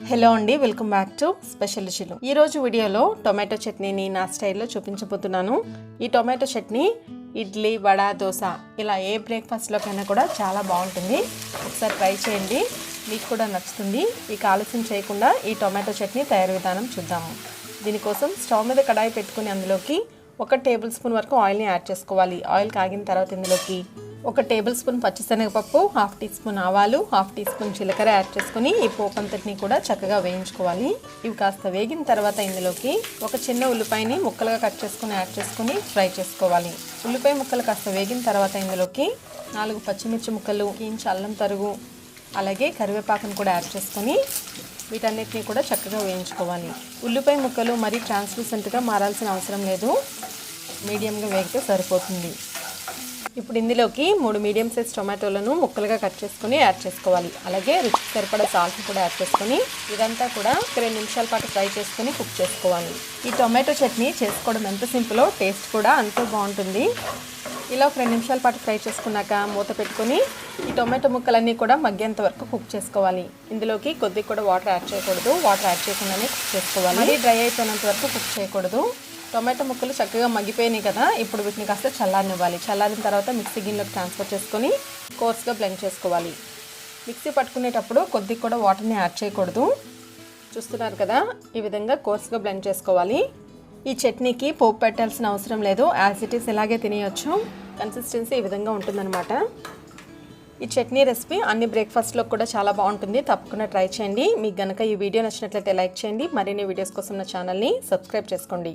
Hello అండి welcome back to special రుచులు. ఈ రోజు వీడియోలో టొమాటో చట్నీని నా స్టైల్లో చూపించబోతున్నాను. ఈ టొమాటో చట్నీ ఇడ్లీ వడ దోశ ఇలా ఏ బ్రేక్ఫాస్ట్లోకైనా కూడా చాలా బాగుంటుంది. ఒకసారి ట్రై చేయండి మీకు కూడా నచ్చుతుంది. ఇక ఆలస్యం చేయకుండా ఈ టొమాటో చట్నీ తయారు విధానం చూద్దాము. దీనికోసం స్టవ్ మీద కడాయి పెట్టుకుని అందులోకి ఒక టేబుల్ స్పూన్ వరకు ఆయిల్ని యాడ్ చేసుకోవాలి. ఆయిల్ కాగిన తర్వాత ఇందులోకి ఒక టేబుల్ స్పూన్ పచ్చిశనగపప్పు హాఫ్ టీ స్పూన్ ఆవాలు హాఫ్ టీ స్పూన్ జీలకర్ర యాడ్ చేసుకుని ఈ పోపంతటిని కూడా చక్కగా వేయించుకోవాలి. ఇవి కాస్త వేగిన తర్వాత ఇందులోకి ఒక చిన్న ఉల్లిపాయని ముక్కలుగా కట్ చేసుకుని యాడ్ చేసుకుని ఫ్రై చేసుకోవాలి. ఉల్లిపాయ ముక్కలు కాస్త వేగిన తర్వాత ఇందులోకి నాలుగు పచ్చిమిర్చి ముక్కలు ఇంచు అల్లం తరుగు అలాగే కరివేపాకును కూడా యాడ్ చేసుకొని వీటన్నిటిని కూడా చక్కగా వేయించుకోవాలి. ఉల్లిపాయ ముక్కలు మరీ ట్రాన్స్లూసెంట్గా మారాల్సిన అవసరం లేదు. మీడియంగా వేగితే సరిపోతుంది. ఇప్పుడు ఇందులోకి మూడు మీడియం సైజ్ టొమాటోలను ముక్కలుగా కట్ చేసుకొని యాడ్ చేసుకోవాలి. అలాగే రుచికి సరిపడా సాల్ట్ కూడా యాడ్ చేసుకొని ఇదంతా కూడా రెండు నిమిషాల పాటు ఫ్రై చేసుకుని కుక్ చేసుకోవాలి. ఈ టొమాటో చట్నీ చేసుకోవడం ఎంత సింపులో టేస్ట్ కూడా అంతే బాగుంటుంది. ఇలా ఒక రెండు నిమిషాల పాటు ఫ్రై చేసుకున్నాక మూత పెట్టుకొని ఈ టొమాటో ముక్కలన్నీ కూడా మగ్గేంత వరకు కుక్ చేసుకోవాలి. ఇందులోకి కొద్దిగా కూడా వాటర్ యాడ్ చేయకూడదు. వాటర్ యాడ్ చేయకుండానే కుక్ చేసుకోవాలి. డ్రై అయిపోయినంత వరకు కుక్ చేయకూడదు. టొమాటో ముక్కలు చక్కగా మగ్గిపోయినాయి కదా. ఇప్పుడు వీటిని కాస్త చల్లారనివ్వాలి. చల్లారిన తర్వాత మిక్సీ గిన్నెలోకి ట్రాన్స్ఫర్ చేసుకొని కోర్స్గా బ్లెండ్ చేసుకోవాలి. మిక్సీ పట్టుకునేటప్పుడు కొద్దిగా కూడా వాటర్ని యాడ్ చేయకూడదు. చూస్తున్నారు కదా ఈ విధంగా కోర్స్గా బ్లెండ్ చేసుకోవాలి. ఈ చట్నీకి పోపు పెట్టాల్సిన అవసరం లేదు. యాజ్ ఇట్ ఈస్ ఇలాగే తినేయచ్చు. కన్సిస్టెన్సీ ఈ విధంగా ఉంటుందన్నమాట. ఈ చట్నీ రెసిపీ అన్ని బ్రేక్ఫాస్ట్లో కూడా చాలా బాగుంటుంది. తప్పకుండా ట్రై చేయండి. మీకు గనక ఈ వీడియో నచ్చినట్లయితే లైక్ చేయండి. మరిన్ని వీడియోస్ కోసం నా ఛానల్ని సబ్స్క్రైబ్ చేసుకోండి.